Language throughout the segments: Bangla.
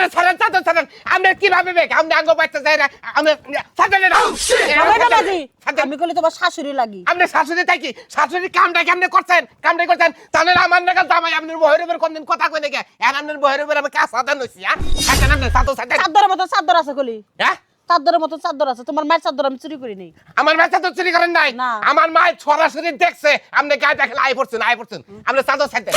আরে ছাড়েন চাদর ছাড়েন আপনি কীভাবে বেগ? আপনি আঙ্গ বাচ্চা যায় না। আপনি ছাড়েন না। জামাই বাবাজি ছাড়েন। আমি কইলে তোমার শাশুড়ি লাগি। আপনি শাশুড়ি থাকি। শাশুড়ি কামটা কেমনে করছেন? কামটা করছেন? তাহলে আমার নাগাল জামাই আপনার বহের উপর কোনদিন কথা কই নাকি? আর আপনার বহের উপর আমি কাজ সাদা নইছি হ্যাঁ? ছাড়েন আপনি চাদর ছাড়েন চাদরের মতো চাদর আছে কলি। হ্যাঁ? চাদরের মতো চাদর আছে। তোমার মায়ের চাদর আমি চুরি করি নেই। আমার বাচ্চা তো চুরি করেন নাই। আমার মা সরাসরি দেখছে। আপনি গায়ে দেখলে আই পড়ছেন আই পড়ছেন আপনি চাদর ছাড়তেন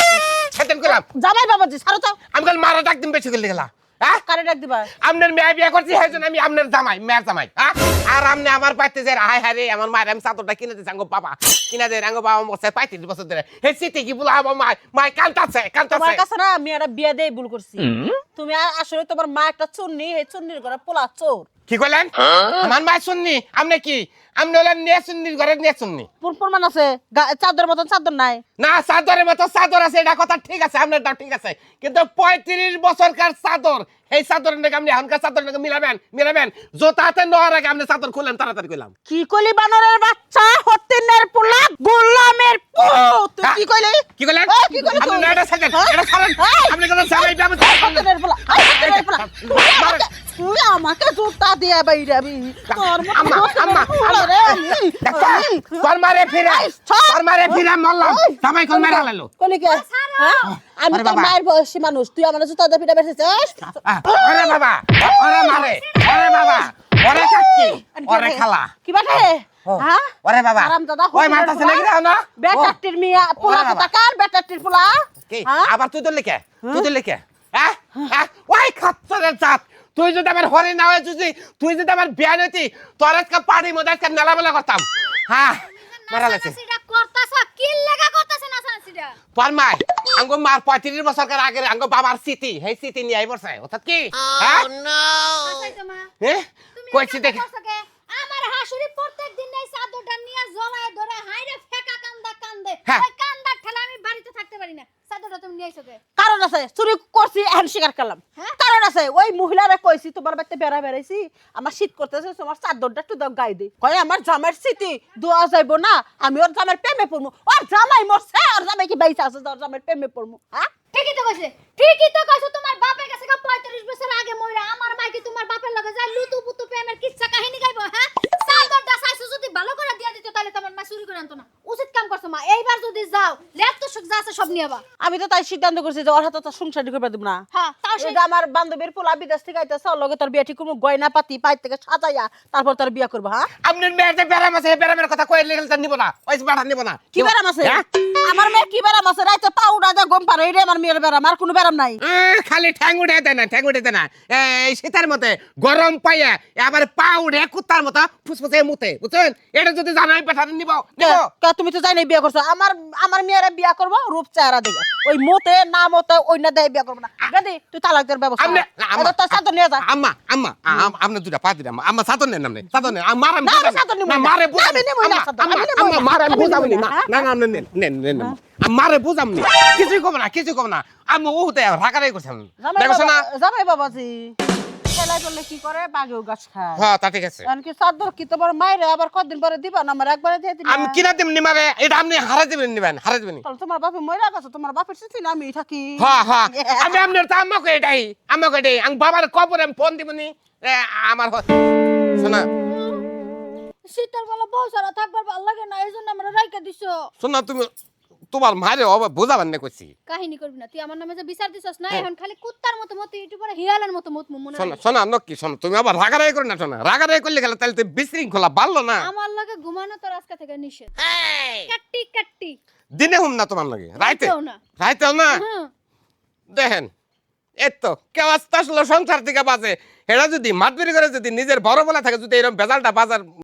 ছাড়তেন করলাম জামাই বাবাজি ছাড়ো তো। আমি কাল মারা ডাক দিন বেশি করে গেলা হ্যাঁ? কারে ডাক দিবা? আপনার মেয়ে বিয়ে করছি সেই আমি আপনার জামাই মেয়ের জামাই হ্যাঁ? আর আপনি আমার পাইতে রে আমার মায়ের আমি চাদরটা কিনে দিচ্ছি আঙ্গো বাবা। কিনে দেয় আঙ্গো বাবা মরছে পঁয়ত্রিশ বছর ধরে। হে সিটি কি বলা আমার মায়? মায় কান্তাছে তোমার কান্তাছে কাছে না আমি একটা বিয়া দিয়ে ভুল করছি। তুমি আসলে তোমার মা একটা চুন্নি এই চুন্নির ঘরে পোলা চোর। কি করলেন আমার মায় শুননি আপনি কি আপনি হলেন নিয়ে শুননি ঘরে নিয়ে শুননি পুর প্রমাণ আছে চাদর মতন চাদর নাই না চাদরের মতো চাদর আছে এটা কথা ঠিক আছে আপনারটা ঠিক আছে কিন্তু পঁয়ত্রিশ বছরকার চাদর এই চাদরের নাকি আপনি এখনকার চাদর নাকি মিলাবেন মিলাবেন জোতাতে নেওয়ার আগে আপনি চাদর খুললেন তাড়াতাড়ি করলাম কি কইলি বানরের বাচ্চা হতিনের পোলা গোলামের পুত তুই কি কইলি কি করলেন এই, কি করলি আপনি এটা ছাড়েন, হ্যাঁ? এটা ছাড়েন। এই, আপনি কোনো জামাই ব্যবস্থা এই, হতিনের পোলা এই, হতিনের পোলা তুই আমাকে- জুতা দিয়ে বাইরাবি। তোর আম্মা, আম্মা, পোলা দেখো, তোর মারে ফিরে। তোর মারে ফিরে মরলাম এই, জামাই কোন মেরে হালালো কইলি কে হ্যাঁ? আমি আরে তোর মায়ের বয়সী মানুষ তুই আমার জুতা দিয়ে পিটা বেসেছিস আহ, ওরে বাবা ওরে মারে ওরে বাবা ওরে কাকি ওরে খালা। কি বাটে হ্যাঁ? ওরে বাবা হারামজাদা ওই মারতাছে নাকি না? বেটাটির মিয়া পোলা ওরে বাবা। কোথাকার? বেটাটির পোলা? কি? হ্যাঁ? আবার তুই তো লিখে তুই তো লিখে হ্যাঁ হ্যাঁ? ওই খাচ্ছরের জাত। তুই যদি আমার হরি না হয়ে যদি তুই যদি আমার বিয়া নতি তোর আজকে পাড়ি মধ্যে আজকে মেলামেলা করতাম হ্যাঁ মারা লাগছে? তোর মাই আঙ্গো মার পঁয়ত্রিশ বছর আগের আঙ্গো বাবার স্মৃতি সেই স্মৃতি নিয়ে আই পড়ছে অর্থাৎ কি হ্যাঁ মা। হ্যাঁ? তুমি কইছি দেখে আমার হাসুরি প্রত্যেকদিন এই চাদরটা নিয়ে জলায় ধরে হাইরে ফেকা কান্দা কান্দে হ্যাঁ। ওই কান্দার ঠেলা আমি বাড়িতে থাকতে পারি না চাদরটা তুমি নিয়ে আইছো কে? কারণ আছে চুরি করছি এখন স্বীকার করলাম। হ্যাঁ? কারণ আছে ওই মহিলারা কইছি তোমার বাড়িতে বেড়া বেড়াইছি আমার শীত করতেছে তোমার চাদরটা একটু গায়ে দিই কয় আমার জামাইয়ের স্মৃতি দোয়া যাইব না আমি ওর জামাইয়ের প্রেমে পড়ব ওর জামাই মরছে ওর জামাই কি বাইসা আছে ওর জামাইয়ের প্রেমে পড়ব হ্যাঁ? ঠিকই তো কইছে ঠিকই তো কইছো তোমার বাপের কাছে গা 35 বছর আগে মইরা আমার মা কি তোমার বাপের লগে যায় লুতু পুতু প্রেমের কিচ্ছা কাহিনী গাইবো হ্যাঁ চাদরটা চাইছো যদি ভালো করে দিয়া দিত তাহলে তোমার মা চুরি করে আনতো না উচিত কাম করছ মা এইবার যদি যাও লেপ তো সুখ যা আছে সব নিয়ে বা আমি তো তাই সিদ্ধান্ত করছি যে ওর হাতে তো সংসার করবে দেব না। হ্যাঁ তাও আমার বান্ধবীর পোলা বিদেশ থেকে আইতেছে ওর লগে তোর বিয়ে ঠিক করব গয়না পাতি পাই থেকে সাজাইয়া তারপর তোর বিয়ে করব হ্যাঁ? আপনার মেয়ের যে ব্যারাম আছে ব্যারামের কথা কয়ে লেগে নিব না ওই নিব না। কি ব্যারাম আছে? হ্যাঁ? আমার মেয়ে কি ব্যারাম আছে? রাইতে পাউডা গম পারে আমার মেয়ের ব্যারাম আর কোনো ব্যারাম নাই। খালি ঠ্যাং উঠে দেয় না ঠ্যাং উঠে দেয় না। এই শীতের মতে গরম পাইয়া আবার পা উঠে কুত্তার মতো ফুসফুসে মুতে বুঝছেন? এটা যদি জানাই পেঠাতে নিব তুমি তো জানি বিয়ে করছ। আমার আমার মেয়েরা বিয়ে করব? রূপ চেহারা দেখে ওই মতে না মতে ওই না দেয় বিয়ে করব না। গাদি তুই তালাক দেওয়ার ব্যবস্থা আমনে এবার তোর নিয়ে যা। আম্মা আম্মা আম- আমনে দুটা পা দিলাম। আম্মা সাতন নেন নামনে সাতন নেন। আমার আমি না, আমি বুঝাবো। সাতন নিবো না। না। মারে বুঝাবো আমি না। আম্মা, আম্মা, মারে আমি বুঝাবো না। না, না না না নেন নেন নেন। মারে বুঝাম নি। কিছুই কব না কিছুই কব না। আমি উহতে রাগারাই করছিলাম দেখছ না বাবা- জামাই বাবাজি। খেলা করলে কি করে? বাঘেও গাছ খায়। হ্যাঁ তা ঠিক আছে। এমনকি চাদর কি তোমার মায়ের আবার কদিন পরে দিবা না? আমার একবারে দিয়ে দিলে আমি কিনা দিম নিমারে এটা আপনি হারা দিবেন নিবেন হারা দিবেন তাহলে তোমার বাপে মরে গেছে তোমার বাপের স্মৃতি না আমি থাকি। হ্যাঁ হ্যাঁ। আমি আপনার তো আমাকে এটাই আমাকে এটাই। আমি বাবার কবর আমি ফোন দিবনি। আমার শোনা। শীতের বেলা বউ সারা থাকবার ভালো লাগে না এই জন্য আমরা রাইকা দিছো। শোনা তুমি তোমার মায়ের অভাব বোঝাবেন না করছি কাহিনী করবি না তুই আমার নামে যে বিচার দিছস না এখন খালি কুত্তার মতো মতো একটু পরে হিরালের মতো মত মনে শোনা। শোনা নক্কি শোনো তুমি আবার রাগারাই করে না শোনা রাগারাই করলে গেলে তাহলে তো বিশৃঙ্খলা বাড়লো না। আমার লাগে ঘুমানো তোর আজকে থেকে নিষেধ। কাট্টি কাট্টি দিনে হুম না তোমার লাগে রাইতে। রাইতেও না। হ্যাঁ। দেখেন এই তো কেউ আস্তে আসলে সংসার থেকে বাজে। এরা যদি মাতবিরি করে যদি নিজের বড় বলা থাকে যদি এরকম বেজালটা বাজার